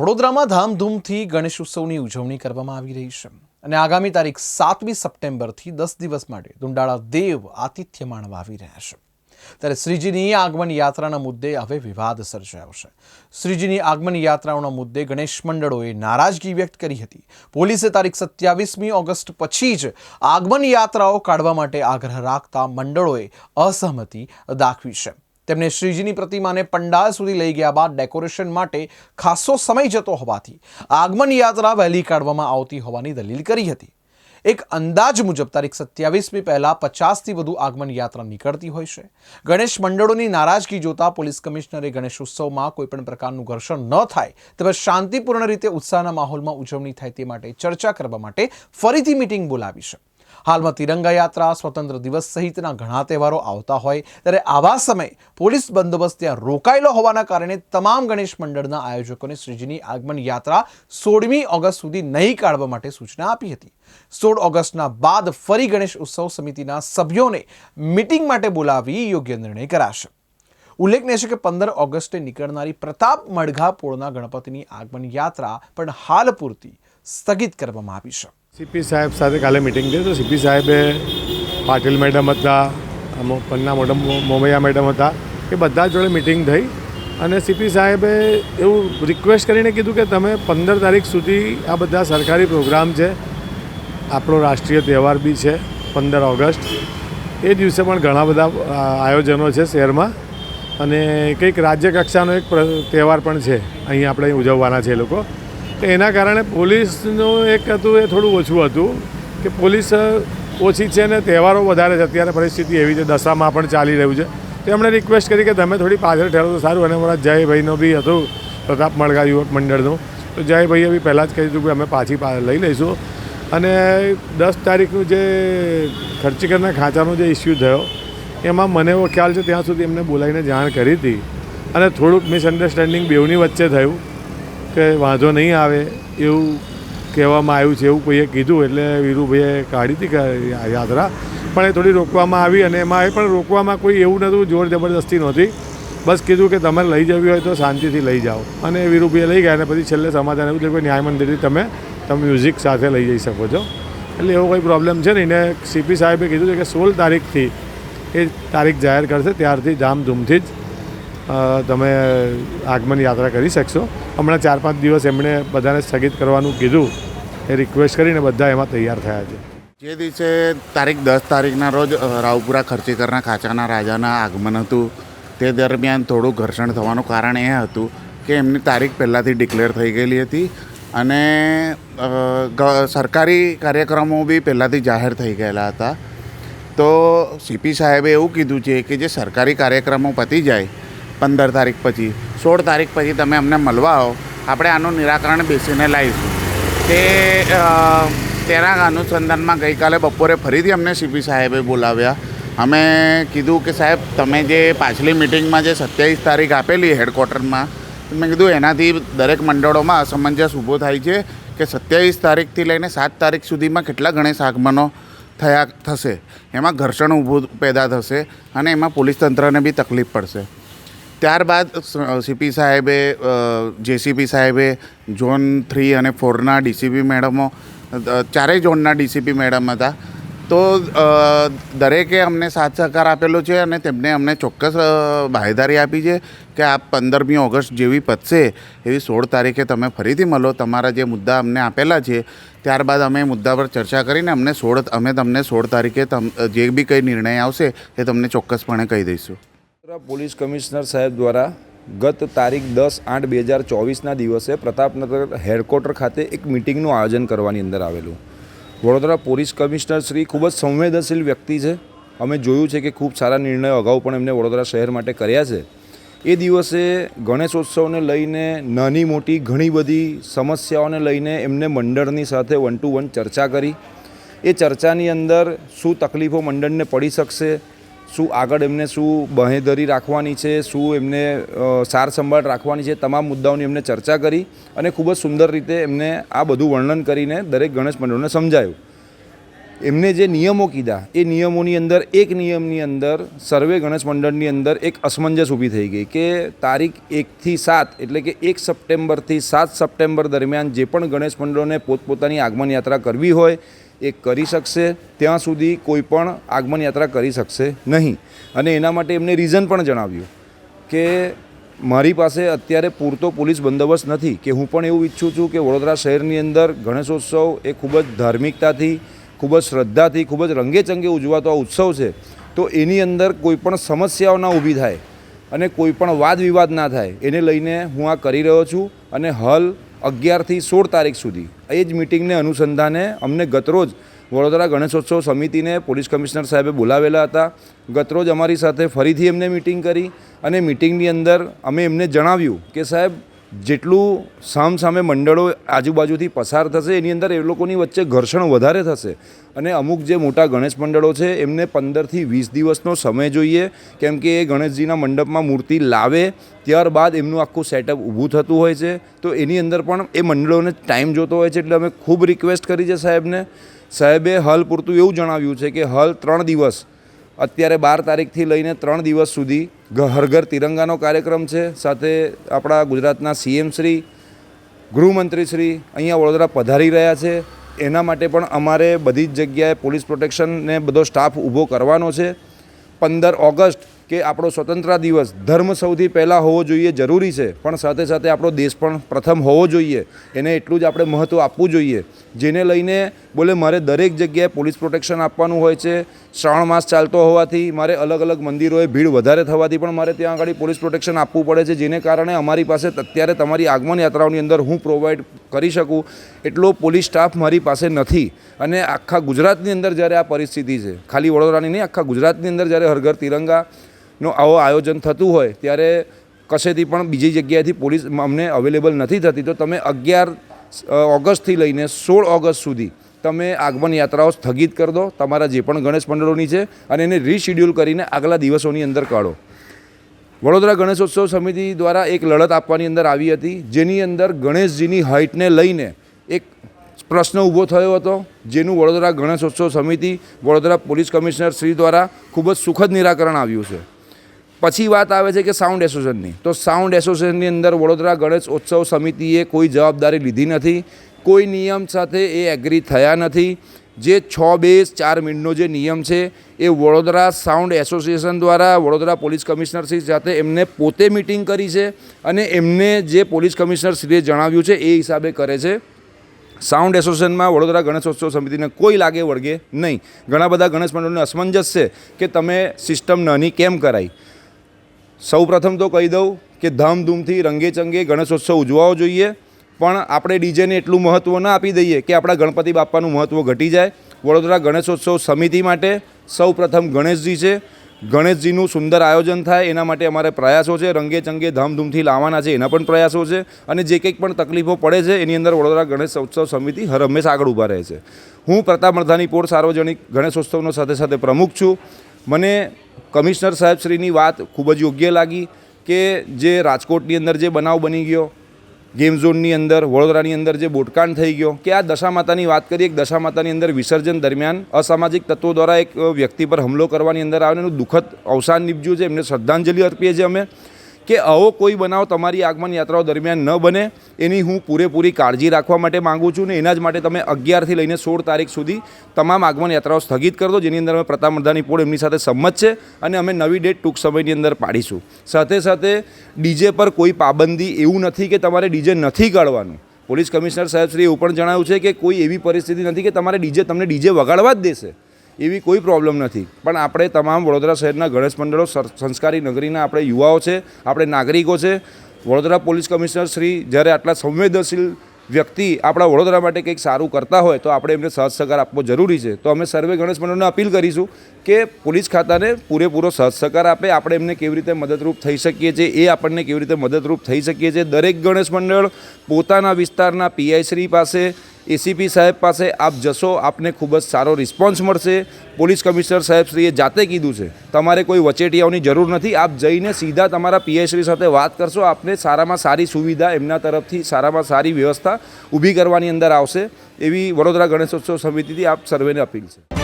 વડોદરામાં ધામધૂમથી ગણેશ ઉત્સવની ઉજવણી કરવામાં આવી રહી છે. અને આગામી તારીખ સાતમી સપ્ટેમ્બરથી દસ દિવસ માટે દુંડાળા દેવ આતિથ્ય માણવા આવી રહ્યા છે. ત્યારે શ્રીજીની આગમન યાત્રાના મુદ્દે હવે વિવાદ સર્જાયો છે. શ્રીજીની આગમન યાત્રાઓના મુદ્દે ગણેશ મંડળોએ નારાજગી વ્યક્ત કરી હતી. પોલીસે તારીખ સત્યાવીસમી ઓગસ્ટ પછી જ આગમન યાત્રાઓ કાઢવા માટે આગ્રહ રાખતા મંડળોએ અસહમતિ દાખવી છે. તેમને શ્રીજીની પ્રતિમાને પંડાલ સુધી લઈ ગયા બાદ ડેકોરેશન માટે ખાસો સમય જતો હોવાથી આગમન યાત્રા વહેલી કાઢવામાં આવતી હોવાની દલીલ કરી હતી. એક અંદાજ મુજબ તારીખ સત્યાવીસમી પહેલાં પચાસથી વધુ આગમન યાત્રા નીકળતી હોય છે. ગણેશ મંડળોની નારાજગી જોતા પોલીસ કમિશનરે ગણેશ ઉત્સવમાં કોઈપણ પ્રકારનું ઘર્ષણ ન થાય તેમજ શાંતિપૂર્ણ રીતે ઉત્સાહના માહોલમાં ઉજવણી થાય તે માટે ચર્ચા કરવા માટે ફરીથી મિટિંગ બોલાવી છે. હાલમાં તિરંગા યાત્રા, સ્વતંત્ર દિવસ સહિતના ઘણા તહેવારો આવતા હોય ત્યારે આવા સમયે પોલીસ બંદોબસ્ત ત્યાં રોકાયેલો હોવાના કારણે તમામ ગણેશ મંડળના આયોજકોને શ્રીજીની આગમન યાત્રા સોળમી ઓગસ્ટ સુધી નહીં કાઢવા માટે સૂચના આપી હતી. સોળ ઓગસ્ટના બાદ ફરી ગણેશ ઉત્સવ સમિતિના સભ્યોને મિટિંગ માટે બોલાવી યોગ્ય નિર્ણય કરાશે. ઉલ્લેખનીય છે કે પંદર ઓગસ્ટે નીકળનારી પ્રતાપ મડઘાપોળના ગણપતિની આગમન યાત્રા પણ હાલ પૂરતી સ્થગિત કરવામાં આવી છે. સીપી સાહેબ સાથે કાલે મિટિંગ થઈ તો સીપી સાહેબે પાટીલ મેડમ હતા પન્ના મેડમ મોમૈયા મેડમ હતા, એ બધા જોડે મિટિંગ થઈ અને સીપી સાહેબે એવું રિક્વેસ્ટ કરીને કીધું કે તમે પંદર તારીખ સુધી આ બધા સરકારી પ્રોગ્રામ છે, આપણો રાષ્ટ્રીય તહેવાર બી છે, પંદર ઓગસ્ટ, એ દિવસે પણ ઘણા બધા આયોજનો છે શહેરમાં અને કંઈક રાજ્ય કક્ષાનો એક તહેવાર પણ છે, અહીં આપણે ઉજવવાના છે એ લોકો. એના કારણે પોલીસનું એક હતું, એ થોડું ઓછું હતું કે પોલીસ ઓછી છે ને તહેવારો વધારે છે. અત્યારે પરિસ્થિતિ એવી છે, દશામાં પણ ચાલી રહ્યું છે. તો એમણે રિક્વેસ્ટ કરી કે તમે થોડી પાછળ ઠેરો તો સારું. અને અમારા જયભાઈનો બી હતું, પ્રતાપ મળગા યુવક મંડળનું. તો જયભાઈએ બી પહેલાં જ કહી દીધું કે અમે પાછી લઈ લઈશું. અને દસ તારીખનું જે ખર્ચીકરના ખાંચાનો જે ઇસ્યુ થયો, એમાં મને એવો ખ્યાલ છે, ત્યાં સુધી એમને બોલાવીને જાણ કરી હતી. અને થોડુંક મિસઅન્ડરસ્ટેન્ડિંગ બેઉની વચ્ચે થયું. કે વાંધો નહીં આવે એવું કહેવામાં આવ્યું છે, એવું કોઈએ કીધું એટલે વીરુભાઈએ કાઢી હતી યાત્રા પણ એ થોડી રોકવામાં આવી અને એમાં એ પણ રોકવામાં કોઈ એવું નહોતું, જોર જબરદસ્તી નહોતી. બસ કીધું કે તમારે લઈ જવી હોય તો શાંતિથી લઈ જાઓ. અને વીરુભાઈએ લઈ ગયા અને પછી છેલ્લે સમાધાન એવું થયું કે ન્યાય મંદિરથી તમે તમે મ્યુઝિક સાથે લઈ જઈ શકો છો. એટલે એવો કોઈ પ્રોબ્લેમ છે ને સીપી સાહેબે કીધું છે કે સોળ તારીખથી એ તારીખ જાહેર કરશે, ત્યારથી ધામધૂમથી જ તમે આગમન યાત્રા કરી શકશો. હમણાં ચાર પાંચ દિવસ એમણે બધાને સ્થગિત કરવાનું કીધું. એ રિક્વેસ્ટ કરીને બધા એમાં તૈયાર થયા છે. જે દિવસે તારીખ દસ તારીખના રોજ રાવપુરા ખર્ચીકરના ખાચાના રાજાના આગમન હતું, તે દરમિયાન થોડું ઘર્ષણ થવાનું કારણ એ હતું કે એમની તારીખ પહેલાંથી ડિક્લેર થઈ ગયેલી હતી અને સરકારી કાર્યક્રમો બી પહેલાંથી જાહેર થઈ ગયેલા હતા. તો સીપી સાહેબે એવું કીધું છે કે જે સરકારી કાર્યક્રમો પતી જાય પંદર તારીખ પછી, સોળ તારીખ પછી તમે અમને મળવા આવો આપણે આનું નિરાકરણ બેસીને લાવીશું. તે તેના અનુસંધાનમાં ગઈકાલે બપોરે ફરીથી અમને સીપી સાહેબે બોલાવ્યા. અમે કીધું કે સાહેબ, તમે જે પાછલી મિટિંગમાં જે સત્યાવીસ તારીખ આપેલી હેડક્વાર્ટરમાં, મેં કીધું એનાથી દરેક મંડળોમાં અસમંજસ ઊભો થાય છે કે સત્યાવીસ તારીખથી લઈને સાત તારીખ સુધીમાં કેટલા ગણેશ આગમનો થયા, થશે. એમાં ઘર્ષણ ઊભું પેદા થશે અને એમાં પોલીસ તંત્રને બી તકલીફ પડશે. ત્યારબાદ સીપી સાહેબે જેસીપી સાહેબે ઝોન થ્રી અને ફોરના ડીસીપી મેડમો ચારેય ઝોનના ડીસીપી મેડમ હતા. તો દરેકે અમને સાથ સહકાર આપેલો છે અને તેમને અમને ચોક્કસ બાહેદારી આપી છે કે આ પંદરમી ઓગસ્ટ જેવી પતશે, એવી સોળ તારીખે તમે ફરીથી મળો. તમારા જે મુદ્દા અમને આપેલા છે, ત્યારબાદ અમે મુદ્દા પર ચર્ચા કરીને અમને સોળ, અમે તમને સોળ તારીખે જે બી કંઈ નિર્ણય આવશે, એ તમને ચોક્કસપણે કહી દઈશું. પોલીસ કમિશનર સાહેબ દ્વારા ગત તારીખ દસ આઠ બે હજાર ચોવીસના દિવસે પ્રતાપનગર હેડક્વાર્ટર ખાતે એક મિટિંગનું આયોજન કરવાની અંદર આવેલું. વડોદરા પોલીસ કમિશનર શ્રી ખૂબ જ સંવેદનશીલ વ્યક્તિ છે. અમે જોયું છે કે ખૂબ સારા નિર્ણયો અગાઉ પણ એમને વડોદરા શહેર માટે કર્યા છે. એ દિવસે ગણેશોત્સવને લઈને નાની મોટી ઘણી બધી સમસ્યાઓને લઈને એમને મંડળની સાથે વન ટુ વન ચર્ચા કરી. એ ચર્ચાની અંદર શું તકલીફો મંડળને પડી શકશે શું આગળ એમને શું બાંહેધરી રાખવાની છે, શું એમને સાર સંભાળ રાખવાની છે, તમામ મુદ્દાઓની એમને ચર્ચા કરી અને ખૂબ જ સુંદર રીતે એમને આ બધું વર્ણન કરીને દરેક ગણેશ મંડળોને સમજાયું. એમને જે નિયમો કીધા, એ નિયમોની અંદર, એક નિયમની અંદર સર્વે ગણેશ મંડળની અંદર એક અસમંજસ ઊભી થઈ ગઈ કે તારીખ એકથી સાત એટલે કે એક સપ્ટેમ્બરથી સાત સપ્ટેમ્બર દરમિયાન જે પણ ગણેશ મંડળોને પોતપોતાની આગમન યાત્રા કરવી હોય એ કરી શકશે, ત્યાં સુધી કોઈ પણ આગમન યાત્રા કરી શકશે નહીં. અને એના માટે એમને રીઝન પણ જણાવ્યું કે મારી પાસે અત્યારે પૂરતો પોલીસ બંદોબસ્ત નથી, કે હું પણ એવું ઈચ્છું છું કે વડોદરા શહેરની અંદર ગણેશોત્સવ એ ખૂબ જ ધાર્મિકતાથી, ખૂબ જ શ્રદ્ધાથી, ખૂબ જ રંગેચંગે ઉજવાતો આ ઉત્સવ છે, તો એની અંદર કોઈ પણ સમસ્યાઓ ના ઊભી થાય અને કોઈ પણ વાદ વિવાદ ના થાય, એને લઈને હું આ કરી રહ્યો છું અને હાલ અગિયારથી સોળ તારીખ સુધી. એ જ મિટિંગને અનુસંધાને અમને ગતરોજ વડોદરા ગણેશોત્સવ સમિતિને પોલીસ કમિશનર સાહેબે બોલાવેલા હતા. ગતરોજ અમારી સાથે ફરીથી એમને મિટિંગ કરી અને મિટિંગની અંદર અમે એમને જણાવ્યું કે સાહેબ જેટલું સામસામે મંડળો આજુબાજુથી પસાર થશે, એની અંદર એ લોકોની વચ્ચે ઘર્ષણ વધારે થશે. અને અમુક જે મોટા ગણેશ મંડળો છે, એમને પંદરથી વીસ દિવસનો સમય જોઈએ. કેમ કે એ ગણેશજીના મંડપમાં મૂર્તિ લાવે, ત્યારબાદ એમનું આખું સેટઅપ ઊભું થતું હોય છે. તો એની અંદર પણ એ મંડળોને ટાઈમ જોતો હોય છે, એટલે અમે ખૂબ રિક્વેસ્ટ કરી છે સાહેબને. સાહેબે હાલ પૂરતું એવું જણાવ્યું છે કે હાલ ત્રણ દિવસ અત્યારે બાર તારીખથી લઈને ત્રણ દિવસ સુધી ઘર ઘર તિરંગાનો કાર્યક્રમ છે. સાથે આપણા ગુજરાતના સીએમ શ્રી, ગૃહમંત્રી શ્રી અહીંયા વડોદરા પધારી રહ્યા છે. એના માટે પણ અમારે બધી જ જગ્યાએ પોલીસ પ્રોટેક્શનને બધો સ્ટાફ ઊભો કરવાનો છે. પંદર ઓગસ્ટ કે આપણો સ્વતંત્રતા દિવસ ધર્મ સૌથી પહેલાં હોવો જોઈએ, જરૂરી છે. પણ સાથે સાથે આપણો દેશ પણ પ્રથમ હોવો જોઈએ. એને એટલું જ આપણે મહત્ત્વ આપવું જોઈએ. જેને લઈને બોલે મારે દરેક જગ્યાએ પોલીસ પ્રોટેક્શન આપવાનું હોય છે. શ્રાવણ માસ ચાલતો હોવાથી મારે અલગ અલગ મંદિરોએ ભીડ વધારે થવાથી પણ મારે ત્યાં આગળ પોલીસ પ્રોટેક્શન આપવું પડે છે. જેને કારણે અમારી પાસે અત્યારે તમારી આગમન યાત્રાઓની અંદર હું પ્રોવાઈડ કરી શકું. એટલો પોલીસ સ્ટાફ મારી પાસે નથી. અને આખા ગુજરાતની અંદર જ્યારે આ પરિસ્થિતિ છે, ખાલી વડોદરાની નહીં, આખા ગુજરાતની અંદર જ્યારે હર ઘર તિરંગાનો આવો આયોજન થતું હોય ત્યારે કશેથી પણ બીજી જગ્યાએથી પોલીસ અમને અવેલેબલ નથી થતી. તો તમે અગિયાર ઓગસ્ટથી લઈને સોળ ઓગસ્ટ સુધી તમે આગમન યાત્રાઓ સ્થગિત કરી દો. તમારા જે પણ ગણેશ મંડળોની છે અને એને રીશેડ્યુલ કરીને આગલા દિવસોની અંદર કાઢો. વડોદરા ગણેશોત્સવ સમિતિ દ્વારા એક લડત આપવાની અંદર આવી હતી, જેની અંદર ગણેશજીની હાઇટને લઈને એક પ્રશ્ન ઊભો થયો હતો, જેનું વડોદરા ગણેશોત્સવ સમિતિ, વડોદરા પોલીસ કમિશનર શ્રી દ્વારા ખૂબ જ સુખદ નિરાકરણ આવ્યું છે. પછી વાત આવે છે કે સાઉન્ડ એસોસિએશનની તો સાઉન્ડ એસોસિએશનની અંદર વડોદરા ગણેશ ઉત્સવ સમિતિએ કોઈ જવાબદારી લીધી નથી, કોઈ નિયમ સાથે એ એગ્રી થયા નથી. જે છ, બે, ચાર મિનિટનો જે નિયમ છે, એ વડોદરા સાઉન્ડ એસોસિએશન દ્વારા વડોદરા પોલીસ કમિશનરશ્રી સાથે એમને પોતે મિટિંગ કરી છે અને એમને જે પોલીસ કમિશનરશ્રીએ જણાવ્યું છે એ હિસાબે કરે છે. સાઉન્ડ એસોસિએશનમાં વડોદરા ગણેશોત્સવ સમિતિને કોઈ લાગે વળગે નહીં. ઘણા બધા ગણેશ મંડળોને અસમંજસ છે કે તમે સિસ્ટમ નાની કેમ કરાઈ? સૌ પ્રથમ તો કહી દઉં કે ધામધૂમથી રંગેચંગે ગણેશોત્સવ ઉજવાવો જોઈએ, પણ આપણે ડીજેને એટલું મહત્ત્વ ના આપી દઈએ કે આપણા ગણપતિ બાપાનું મહત્ત્વ ઘટી જાય. વડોદરા ગણેશોત્સવ સમિતિ માટે સૌ પ્રથમ ગણેશજી છે. ગણેશજીનું સુંદર આયોજન થાય એના માટે અમારે પ્રયાસો છે. રંગે ચંગે ધામધૂમથી લાવવાના છે એના પણ પ્રયાસો છે. અને જે કંઈક પણ તકલીફો પડે છે એની અંદર વડોદરા ગણેશ ઉત્સવ સમિતિ હર હંમેશા આગળ ઊભા રહે છે. હું પ્રતાપ મરધાની પોર સાર્વજનિક ગણેશોત્સવનો સાથે સાથે પ્રમુખ છું. મને કમિશનર સાહેબશ્રીની વાત ખૂબ જ યોગ્ય લાગી કે જે રાજકોટની અંદર જે બનાવ બની ગયો, ગેમ ઝોનની અંદર, વડોદરાની અંદર જે બોટકાંડ થઈ ગયો, કે આ દશા માતાની વાત કરીએ, એક દશા માતાની અંદર વિસર્જન દરમિયાન અસામાજિક તત્વો દ્વારા એક વ્યક્તિ પર હુમલો કરવાની અંદર આવે એનું દુઃખદ અવસાન નીપજ્યું છે. એમને શ્રદ્ધાંજલિ અર્પીએ છીએ અમે. કે આવો કોઈ બનાવ તમારી આગમન યાત્રાઓ દરમિયાન ન બને, એની હું પૂરેપૂરી કાળજી રાખવા માટે માગું છું ને એના જ માટે તમે અગિયારથી લઈને સોળ તારીખ સુધી તમામ આગમન યાત્રાઓ સ્થગિત કરી દો, જેની અંદર અમે પ્રતાપ મર્ધાની પોળ એમની સાથે સંમત છે અને અમે નવી ડેટ ટૂંક સમયની અંદર પાડીશું. સાથે સાથે ડીજે પર કોઈ પાબંદી એવું નથી કે તમારે ડીજે નથી કાઢવાનું પોલીસ કમિશનર સાહેબશ્રીએ એવું પણ જણાવ્યું છે કે કોઈ એવી પરિસ્થિતિ નથી કે તમારે ડીજે, તમને ડીજે વગાડવા જ દેશે. એવી કોઈ પ્રોબ્લેમ નથી. પણ આપણે તમામ વડોદરા શહેરના ગણેશ મંડળો સંસ્કારી નગરીના આપણે યુવાઓ છે, આપણે નાગરિકો છે, વડોદરા પોલીસ કમિશનર શ્રી જ્યારે આટલા સંવેદનશીલ વ્યક્તિ આપણા વડોદરા માટે કંઈક સારું કરતા હોય, તો આપણે એમને સહજ સહકાર આપવો જરૂરી છે. તો અમે સર્વે ગણેશ મંડળને અપીલ કરીશું કે પોલીસ ખાતાને પૂરેપૂરો સહજ સહકાર આપે. આપણે એમને કેવી રીતે મદદરૂપ થઈ શકીએ છીએ, એ આપણને કેવી રીતે મદદરૂપ થઈ શકીએ છીએ? દરેક ગણેશ મંડળ પોતાના વિસ્તારના પીઆઈ શ્રી પાસે એસીપી સાહેબ પાસે આપ જશો, આપને ખૂબ જ સારો રિસ્પોન્સ મળશે. પોલીસ કમિશનર સાહેબશ્રીએ જાતે કીધું છે, તમારે કોઈ વચેટિયાઓની જરૂર નથી, આપ જઈને સીધા તમારા પીએસશ્રી સાથે વાત કરશો, આપને સારામાં સારી સુવિધા એમના તરફથી, સારામાં સારી વ્યવસ્થા ઊભી કરવાની અંદર આવશે. એવી વડોદરા ગણેશોત્સવ સમિતિથી આપ સર્વેને અપીલ છે.